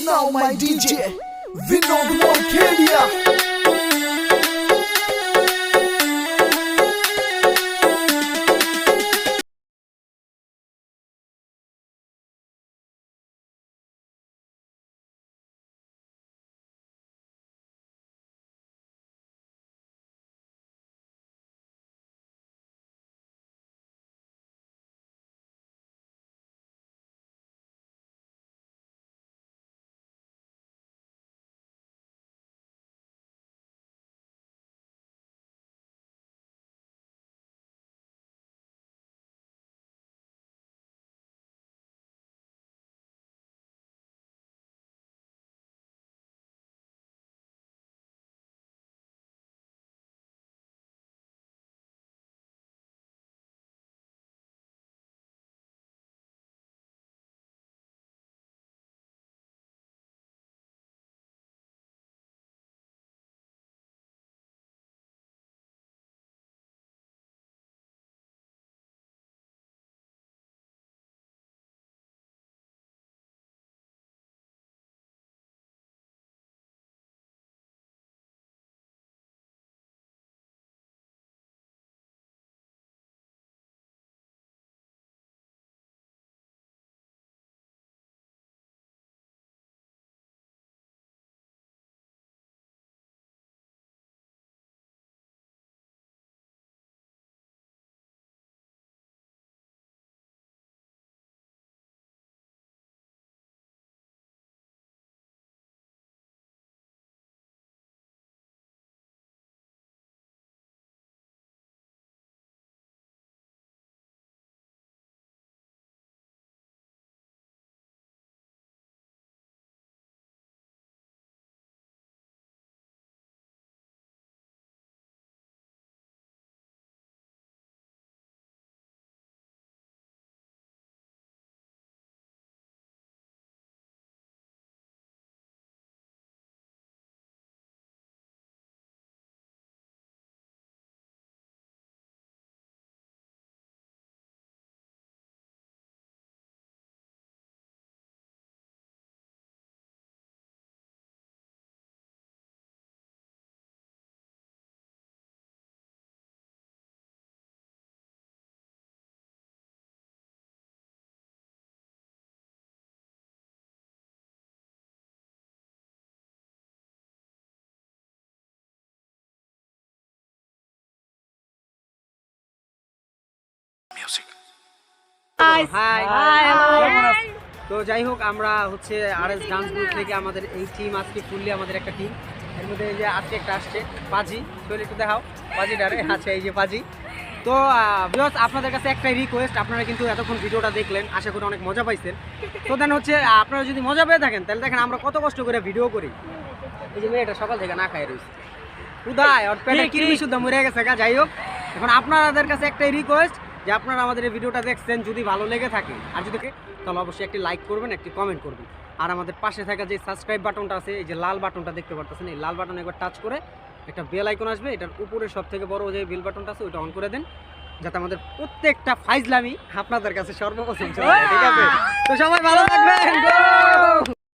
Now my DJ, Vinod Monkelia. তো যাই হোক আমরা হচ্ছে আর এস ডান্স গ্রুপ থেকে আমাদের এই টিম আজকে ফুললি আমাদের একটা টিম এর মধ্যে এই যে আজকে একটা আসছে পাজি। একটু দেখাও পাজি ডারে আচ্ছা এই যে পাজি। তো বিকজ আপনাদের কাছে একটাই রিকোয়েস্ট আপনারা কিন্তু এতক্ষণ ভিডিওটা দেখলেন আশা করি অনেক মজা পাইছেন। তো দেন হচ্ছে আপনারা যদি মজা পেয়ে থাকেন তাহলে দেখেন আমরা কত কষ্ট করে ভিডিও করি। এই যে মেয়েটা সকাল থেকে না খাই রয়েছে। উদয় ওর পেটে কিরমি শুদ্ধ মরে গেছে যাই হোক। এখন আপনাদের কাছে একটাই রিকোয়েস্ট যে আপনারা আমাদের এই ভিডিওটা দেখছেন, যদি ভালো লেগে থাকে, আর যদি তাহলে অবশ্যই একটি লাইক করবেন, একটি কমেন্ট করবেন আর আমাদের পাশে থাকা যে সাবস্ক্রাইব বাটনটা আছে, এই যে লাল বাটনটা দেখতে পারতেছেন, এই লাল বাটন একবার টাচ করে একটা বেল আইকন আসবে, এটার উপরে সব থেকে বড় যে বেল বাটনটা আছে, ওইটা অন করে দেন, যাতে আমাদের প্রত্যেকটা ফাইজলামি আপনাদের কাছে সর্বপ্রথম ঠিক আছে তো সবাই ভালো থাকবেন!